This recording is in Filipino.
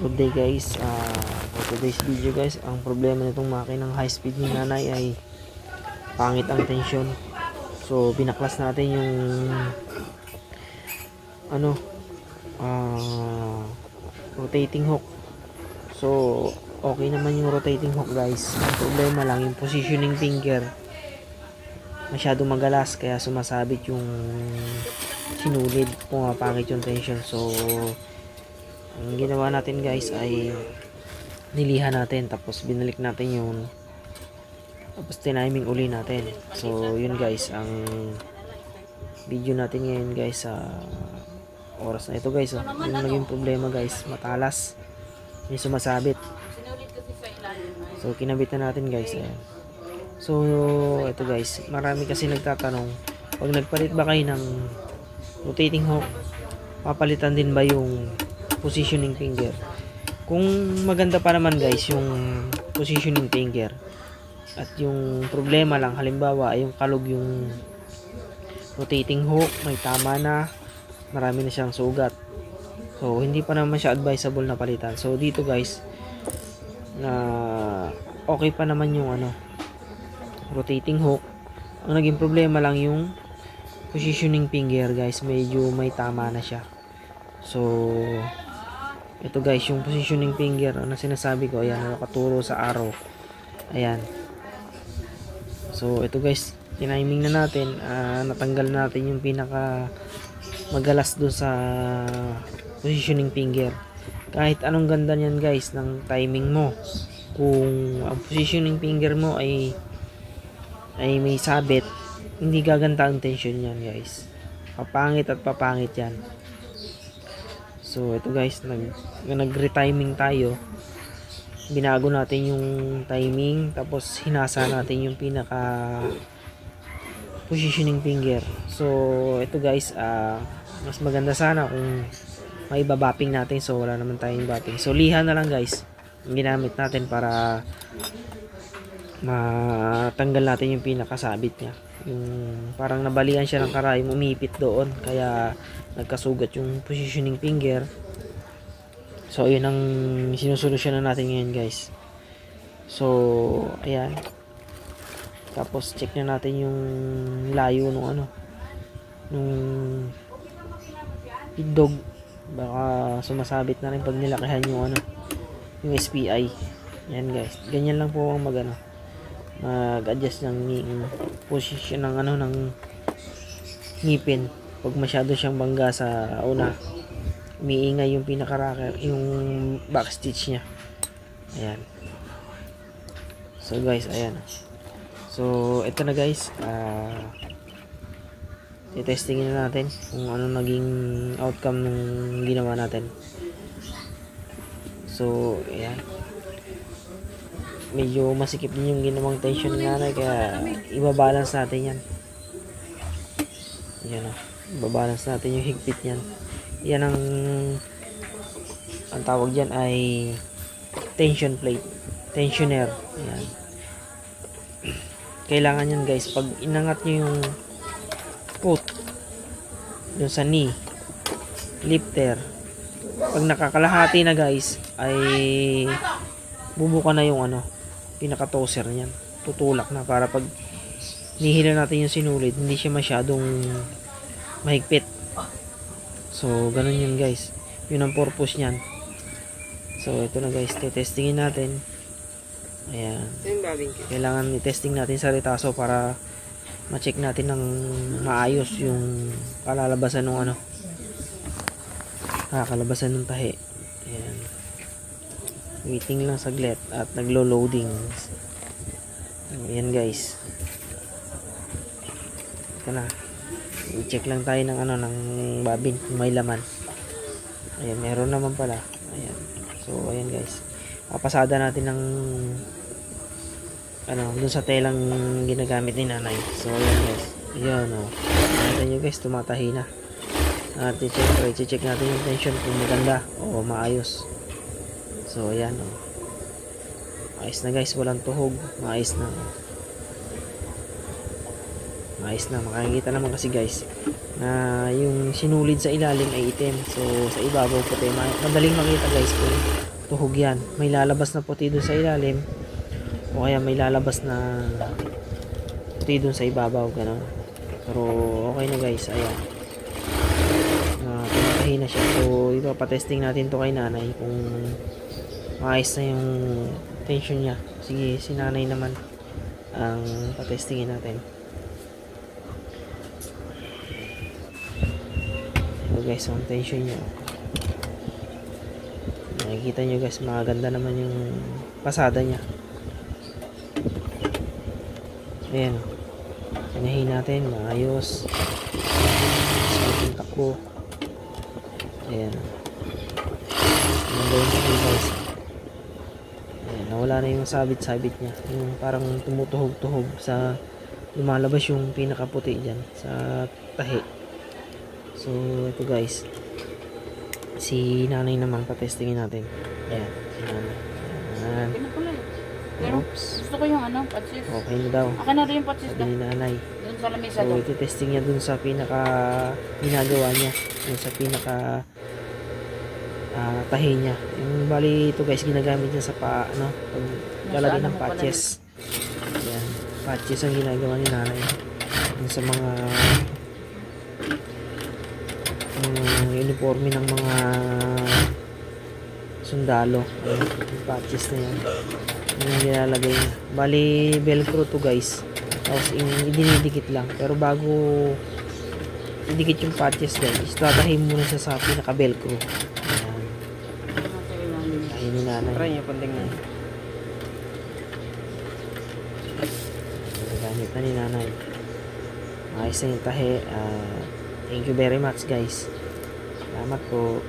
Good day guys. Ah, for today's video guys, ang problema nitong makinang high speed ni nanay ay pangit ang tension. So binaklas natin yung ano ah rotating hook. So okay naman yung rotating hook guys. Ang problema lang yung positioning finger masyado magalas kaya sumasabit yung sinulid pumapangit yung tension so ang ginawa natin guys ay nilihan natin tapos binalik natin yung tapos tiniming uli natin. So yun guys ang video natin ngayon guys sa oras na ito guys oh. yung naging problema guys matalas. May sumasabit. So kinabit na natin guys ayan. So ito guys marami kasi nagtatanong pag nagpalit ba kayo ng rotating hook papalitan din ba yung positioning finger kung maganda pa naman guys yung positioning finger at yung problema lang halimbawa ay yung kalog yung rotating hook may tama na marami na siyang sugat. So hindi pa naman siya advisable na palitan. So dito guys na okay pa naman yung ano rotating hook. Ang naging problema lang yung positioning finger guys medyo may tama na siya. So ito guys yung positioning finger ano sinasabi ko ayan nakaturo sa arrow. Ayan. So ito guys tiniming na natin ah, natanggal natin yung pinaka magalas doon sa positioning finger. Kahit anong ganda niyan guys ng timing mo. Kung ang positioning finger mo ay ay may sabit hindi gaganda ang tension niyan guys. Papangit at papangit yan so ito guys nag nag retiming tayo. Binago natin yung timing tapos hinasa natin yung pinaka positioning finger. So ito guys ah, mas maganda sana kung may babapping natin. So wala naman tayong bapping. So liha na lang guys ginamit natin para matanggal natin yung pinakasabit niya yung parang nabalian siya ng karayom umipit doon. Kaya nagkasugat yung positioning finger. So yun ang sinusolusyonan natin ngayon guys. So ayan. Tapos check na natin yung layo nung ano nung dog baka sumasabit na rin pag nilakihan yung ano yung SPI yan guys. Ganyan lang po ang mag ano mag-adjust ng ng position ng ano ng ngipin. Pag masyado siyang bangga sa una. Umiingay yung pinaka yung backstitch niya. Ayan. So guys ayan. So ito na guys. Ah i-testingin na natin kung ano naging outcome nung ginawa natin. So ayan medyo masikip din yung ginawang tension ni nanay kaya ibabalance natin yan. Yan o ibabalance natin yung higpit yan yan ang ang tawag dyan ay tension plate tensioner. Yan. Kailangan yan guys pag inangat nyo yung foot dun sa knee lifter pag nakakalahati na guys ay bubuka na yung ano pinaka toser niyan. Tutulak na para pag nihila natin yung sinulid hindi siya masyadong mahigpit. So ganun yun guys. Yun ang purpose niyan. So ito na guys. Testingin natin. Ayan. Kailangan i-testing natin sa retaso para ma-check natin ng maayos yung kalalabasan ng ano. Kakalabasan ng tahi waiting lang saglit at naglo-loading. Ayan guys. Ito na. I-check lang tayo ng ano ng babin kung may laman. Ayan meron naman pala. Ayan. So ayan guys. Papasada natin ng ano dun sa telang ginagamit ni nanay. So ayan guys. Ayan o oh. nakita nyo guys tumatahi na. At i-check, i-check natin yung tension kung maganda o maayos So, ayan, oh. Ayos na guys, walang tuhog. Maayos na. Maayos na, makakita naman kasi guys. na yung sinulid sa ilalim ay itim. So, sa ibabaw puti. Ma- Madaling makita guys kung tuhog yan. May lalabas na puti dun sa ilalim o kaya may lalabas na puti dun sa ibabaw. Ganun. Pero okay na guys. Ayan. Uh, pinatahi na siya. So, ito patesting natin to kay nanay kung maayos na yung tension niya. Sige, si nanay naman ang patestingin natin. Ito guys, ang tension niya. Nakikita nyo guys, maganda naman yung pasada niya. Ayan. Pinahin natin, maayos. Smooth yung takbo. Ayan. Maganda yung guys. Ayan, nawala na yung sabit-sabit niya. Yung parang tumutuhog-tuhog sa lumalabas yung pinakaputi dyan sa tahi. So, ito guys. Si nanay naman, patestingin natin. Ayan. Si nanay. Ayan. Oops. gusto ko yung ano, patsis. Okay na daw. Akin na rin yung patsis Sabi na. ni nanay. Sa lamesa So, doon. ito testing niya dun sa pinaka ginagawa niya. Dun sa pinaka ah, tahi niya. Yung bali ito guys, ginagamit niya sa pa, ano, pag lalagay ano ng patches. Ayan. Patches ang ginagawa ni nanay. Yung sa mga yung uniforme ng mga sundalo. Ayan, yung patches na yan. Yun yung nilalagay niya. Bali, velcro to guys. Tapos in- idinidikit lang. Pero bago idikit yung patches guys, tatahin muna siya sa pinaka velcro. Ayan. Ayun ni nanay. Try niyo panding na. Gamit na ni nanay. Ayos na yung tahi. Ah, thank you very much guys. Salamat po.